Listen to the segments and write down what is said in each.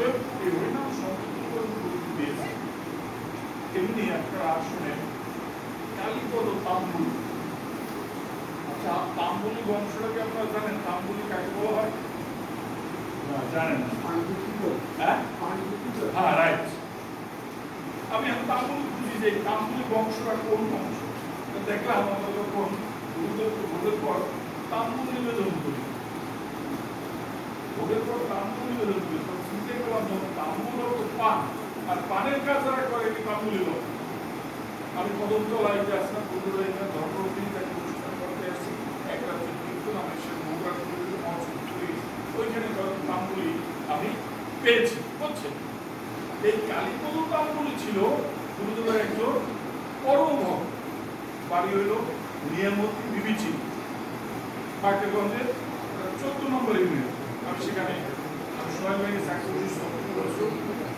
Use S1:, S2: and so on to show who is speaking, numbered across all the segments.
S1: অতএব হরিনাম সংকীর্তন করতে দিয়েছে তেমনি একটা আসনে কালীপদ তাম্বুল আচ্ছা তাম্বুলি বংশটাকে আপনারা জানেন তাম্বুলি কাকে বলা হয় জানেন হ্যাঁ হ্যাঁ রাইট আমি এখন তাম্বুলি খুঁজি যে তাম্বুলি বংশটা কোন বংশ দেখলাম আমরা যখন ভোটের ভোটের পর তাম্বুল নিবেদন করি। ভোটের পর তাম্বুল নিবেদন করি তখন চিন্তা করলাম যখন তাম্বুল হতো পান, আর পানের কাজ যারা করে কি তাম্বুলি লোক আমি কদমতলা যে আসলাম, বন্ধুরা এখানে ধর্মরূপী তাকে অনুষ্ঠান করতে আসছি একটা হচ্ছে কীর্তন আমি সে ওইখানে তাম্বুলি আমি পেয়েছি, বুঝছেন? এই কালীপদ তাম্বুলি ছিল, গুরুদেবের একজন পরম ভক্ত। বাড়ি হইল নিয়ামতি বিবিচি। বাক্যগঞ্জের চোদ্দ নম্বর ইউনিয়ন। আমি সেখানে, আমি সময় ব্যাংকে চাকরি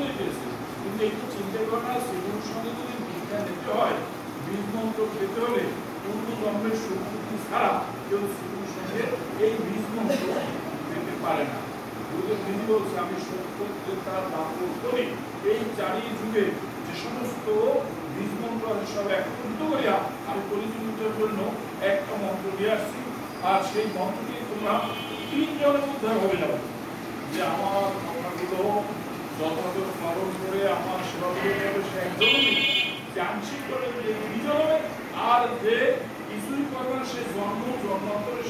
S1: হয়ে গেছে কিন্তু একটু চিন্তা করে সেগুলোর যদি দীক্ষা নিতে হয় বীজ মন্ত্র পেতে হলে পূর্ব জন্মের ছাড়া কেউ সেগুলোর সঙ্গে এই বীজ মন্ত্র পেতে পারে না তিনি বলছে আমি সত্য তার দাপন করি এই চারি যুগে যে সমস্ত বীজ মন্ত্র আছে সব একত্রিত করিয়া আমি পরিচালিতের জন্য একটা মন্ত্র দিয়ে আসছি আর সেই মন্ত্র দিয়ে তোমরা তিনজনের উদ্ধার হবে যাবে যে আমার কথাগুলো করে আমার সেবা করে আর যে কিছুই করবেন সে জন্ম জন্মান্তরে